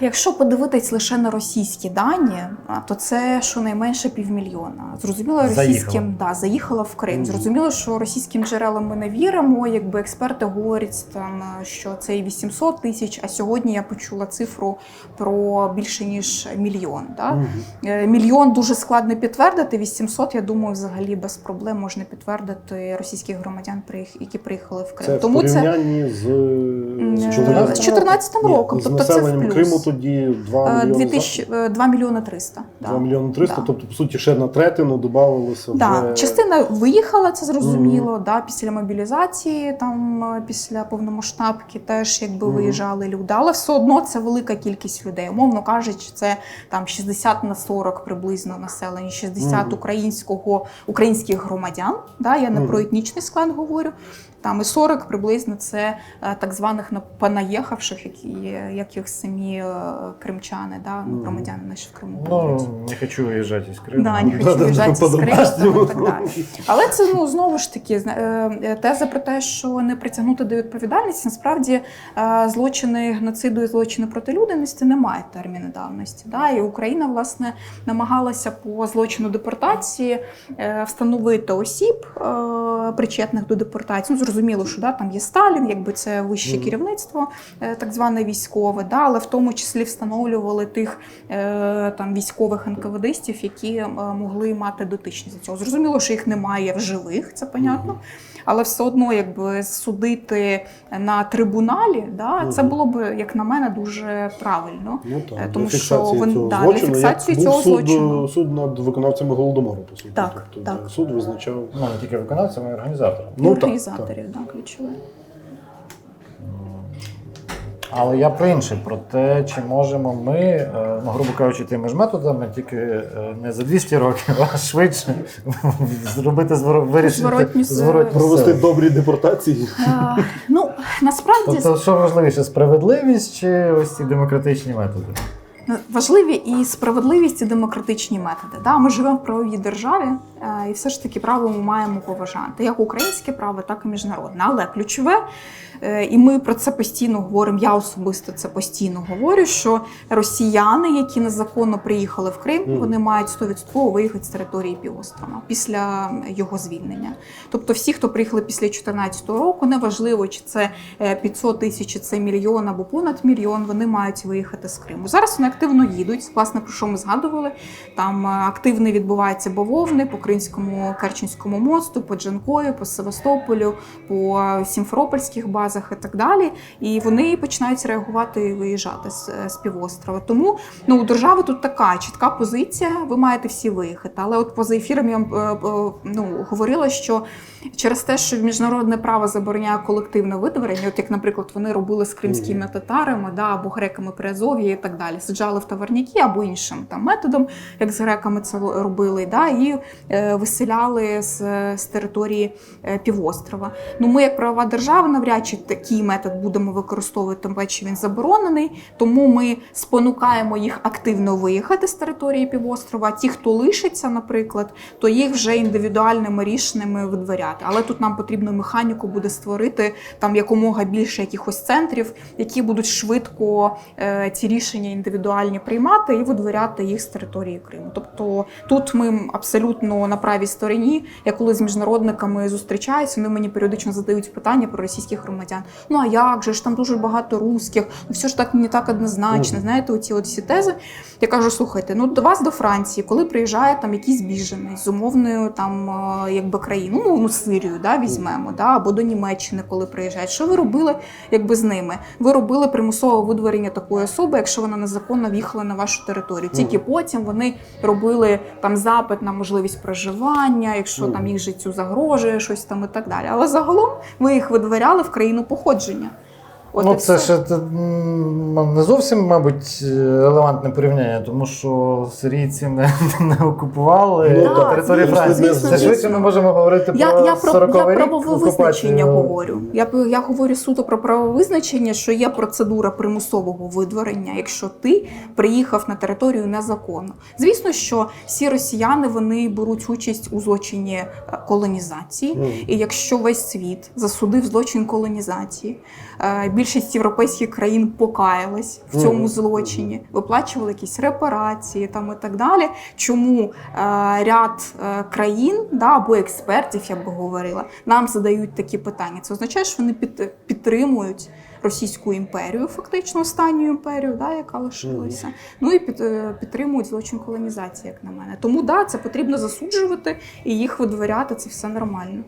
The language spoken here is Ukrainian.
Якщо подивитись лише на російські дані, то це щонайменше півмільйона. Зрозуміло, російським да, заїхало в Крим. Зрозуміло, що російським джерелам ми не віримо. Якби експерти говорять там, що це і 800 тисяч. А сьогодні я почула цифру про більше ніж мільйон. Да? Е, Мільйон дуже складно підтвердити. 800, я думаю, взагалі без проблем можна підтвердити російських громадян, які приїхали в Крим. Це в Тому це порівнянні з, М, з е, 14 з 14 Ні, роком, тобто це в плюс. Криму тоді 2 е, мільйони. 2000, е, 2 мільйони 300. да. 2 мільйони 300, Да. тобто, по суті, ще на третину додавалося Да, вже... частина виїхала, це зрозуміло. Да, після мобілізації, там е, після повномасштабки теж якби Мгм. виїжджали люди. Але все одно це велика кількість людей. Умовно кажучи, це там 60 на 40 приблизно населення, 60 Мгм. українського українських громадян. Да, я не Мгм. про етнічний склад говорю. Там і 40 приблизно це е, так званих на- понаїхавших, які як їх самі е, кримчани, да, ну, громадяни наші в Криму. Ну, не хочу уезжать из Крыма. Да, не хочу виїжджати з Криму і так далі. Але це ну знову ж таки е, теза про те, що не притягнути до відповідальності. Насправді злочини геноциду і злочини проти людяності не мають терміну давності. Да? І Україна власне намагалася по злочину депортації встановити осіб, причетних до депортації. Ну, зрозуміло, що да, там є Сталін, якби це вище mm. керівництво, е, так зване військове, да? але в тому числі встановлювали тих е, там військових НКВДистів, які е, могли мати дотичність до цього. Зрозуміло, що їх немає в живих, це понятно. Але все одно, якби судити на трибуналі, да, це було б, як на мене, дуже правильно. Ну, так, Тому для що фіксації вон- цього да, для злочину, фіксації як цього був суд, злочину. суд над виконавцями Голодомору, по суті. Так, тобто, так. суд визначав. Ну, не тільки виконавцями, а й. Організаторів, Ну, так, організаторів, да, ключове. Але я про інше, про те, чи можемо ми, е, ну, грубо кажучи, тими ж методами, тільки е, не за 200 років, а швидше зробити вирішити Зворотні Провести добрі депортації. Ну, насправді Тобто, що важливіше, справедливість чи ось ці демократичні методи? Важливі і справедливість, і демократичні методи. Да, ми живемо в правовій державі, і все ж таки право ми маємо поважати як українське право, так і міжнародне. Але ключове, е, і ми про це постійно говоримо. Я особисто це постійно говорю. Що росіяни, які незаконно приїхали в Крим, вони мають 100% виїхати з території півострова після його звільнення. Тобто, всі, хто приїхали після 2014 року, неважливо, чи це е, 500 тисяч, чи це мільйон або понад мільйон, вони мають виїхати з Криму. Зараз вони активно їдуть. Власне, про що ми згадували. Там е, активно відбуваються бавовни по Кримському Керченському мосту, по Джанкою, по Севастополю, по Сімферопольських базах і так далі. І вони починають реагувати і виїжджати з, з півострова. Тому ну, у держави тут така чітка позиція. Ви маєте всі виїхати. Але от поза ефіром я е, е, ну, говорила, що через те, що міжнародне право забороняє колективне видворення, от як, наприклад, вони робили з кримськими татарами, да, або греками Приазов'я і так далі, саджали в таварняки або іншим там методом, як з греками це робили, да, і е, виселяли з, з території е, півострова. Ну, ми, як правова держава, навряд чи такий метод будемо використовувати, тим паче він заборонений. Тому ми спонукаємо їх активно виїхати з території півострова. А ті, хто лишиться, наприклад, то їх вже індивідуальними рішеннями видворяти. Але тут нам потрібно механіку буде створити там якомога більше якихось центрів, які будуть швидко е, ці рішення індивідуальні приймати і видворяти їх з території Криму. Тобто тут ми абсолютно на правій стороні. Я коли з міжнародниками зустрічаюся, вони мені періодично задають питання про російських громадян. Ну а як же ж там дуже багато русських, ну все ж так не так однозначно. Знаєте, оці от всі тези. Я кажу, слухайте, ну до вас до Франції, коли приїжджає там якийсь біженець з умовною там е, якби країну, ну, ну Сирію, да, візьмемо, да, або до Німеччини, коли приїжджають. Що ви робили якби з ними? Ви робили примусове видворення такої особи, якщо вона незаконно в'їхала на вашу територію. Тільки потім вони робили там запит на можливість проживання, якщо там їх життю загрожує, щось там і так далі. Але загалом ви їх видворяли в країну походження. От ну, це все. ж е, м, не зовсім, мабуть, релевантне порівняння, тому що сирійці не, не окупували Ну, територію Франції. звісно, це швидше звісно. ми можемо говорити Я, про я про 40 я рік правове визначення говорю. Я я говорю суто про правове визначення, що є процедура примусового видворення, якщо ти приїхав на територію незаконно. Звісно, що всі росіяни вони беруть участь у злочині е, колонізації. Мгм. І якщо весь світ засудив злочин колонізації, е, більш більшість європейських країн покаялась в цьому злочині, виплачували якісь репарації там і так далі. Чому е, ряд е, країн да, або експертів, я би говорила, нам задають такі питання? Це означає, що вони під, підтримують Російську імперію, фактично останню імперію, да, яка лишилася. Ну і під, е, підтримують злочин колонізації, як на мене. Тому да, це потрібно засуджувати і їх видворяти. Це все нормально.